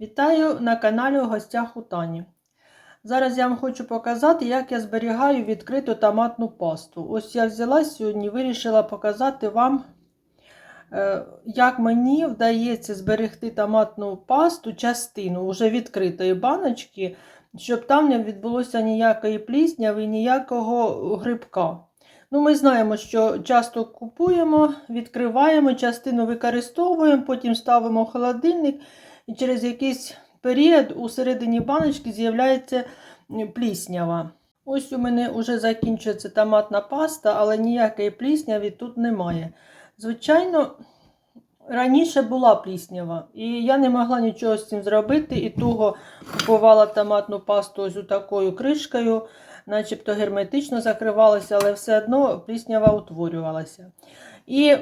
Вітаю на каналі у гостях у Тані. Зараз я вам хочу показати, як я зберігаю відкриту томатну пасту. Ось я взяла сьогодні, вирішила показати вам, е, як мені вдається зберегти томатну пасту, частину вже відкритої баночки, щоб там не відбулося ніякої плісняви, ніякого грибка. Ну, Ми знаємо, що часто купуємо, відкриваємо, частину використовуємо, потім ставимо в холодильник, і через якийсь період у середині баночки з'являється пліснява. Ось у мене вже закінчується томатна паста, але ніякої плісняві тут немає. Звичайно, раніше була пліснява, і я не могла нічого з цим зробити. І того купувала томатну пасту ось такою кришкою, начебто герметично закривалася, але все одно пліснява утворювалася. І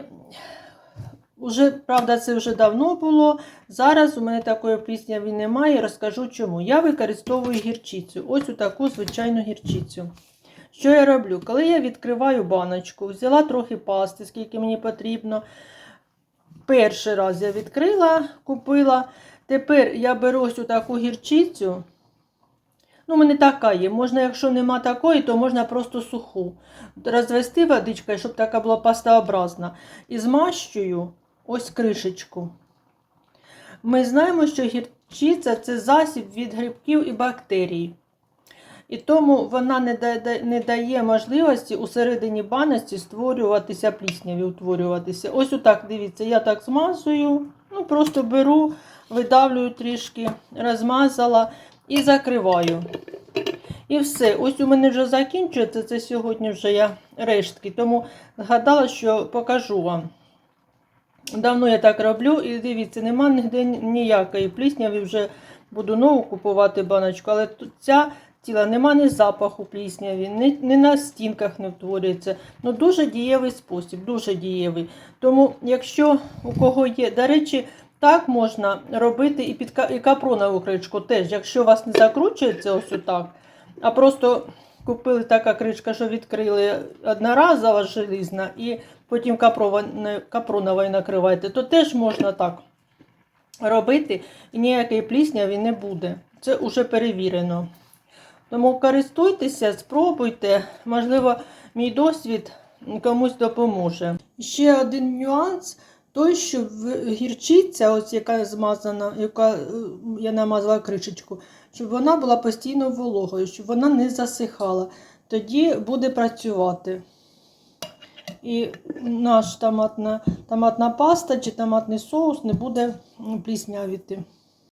Уже, правда, це вже давно було. Зараз у мене такої плісняви немає. Розкажу чому. Я використовую гірчицю. Ось таку звичайну гірчицю. Що я роблю? Коли я відкриваю баночку, взяла трохи пасти, скільки мені потрібно. Перший раз я відкрила, купила. Тепер я беру ось таку гірчицю. Ну, мене така є. Можна, якщо нема такої, то можна просто суху. Розвести водичкою, щоб така була пастообразна. І змащую ось кришечку. Ми знаємо, що гірчиця це засіб від грибків і бактерій. І тому вона не дає, можливості у середині баності створюватися плісняві, утворюватися. Ось отак, дивіться, я так змазую, ну просто беру, видавлюю трішки, розмазала і закриваю. І все. Ось у мене вже закінчується. Це сьогодні вже я рештки. Тому згадала, що покажу вам. Давно я так роблю, і дивіться, нема ніде ніякої плісняві, вже буду нову купувати баночку, але тут ця тіла нема ні запаху плісняві, ні, ні на стінках не втворюється. Ну, Дуже дієвий спосіб, дуже дієвий. Тому, якщо у кого є, до речі, так можна робити і під і капронову кришку теж, якщо у вас не закручується ось отак, а просто купили така кришка, що відкрили одноразова желізна, і потім капроновою накриваєте, то теж можна так робити, і ніякої плісняві не буде. Це вже перевірено. Тому користуйтеся, спробуйте, можливо, мій досвід комусь допоможе. Ще один нюанс. Той, що гірчиця, ось яка змазана, яка я намазала кришечку, щоб вона була постійно вологою, щоб вона не засихала. Тоді буде працювати. І наш томатна, томатна паста чи томатний соус не буде пліснявіти.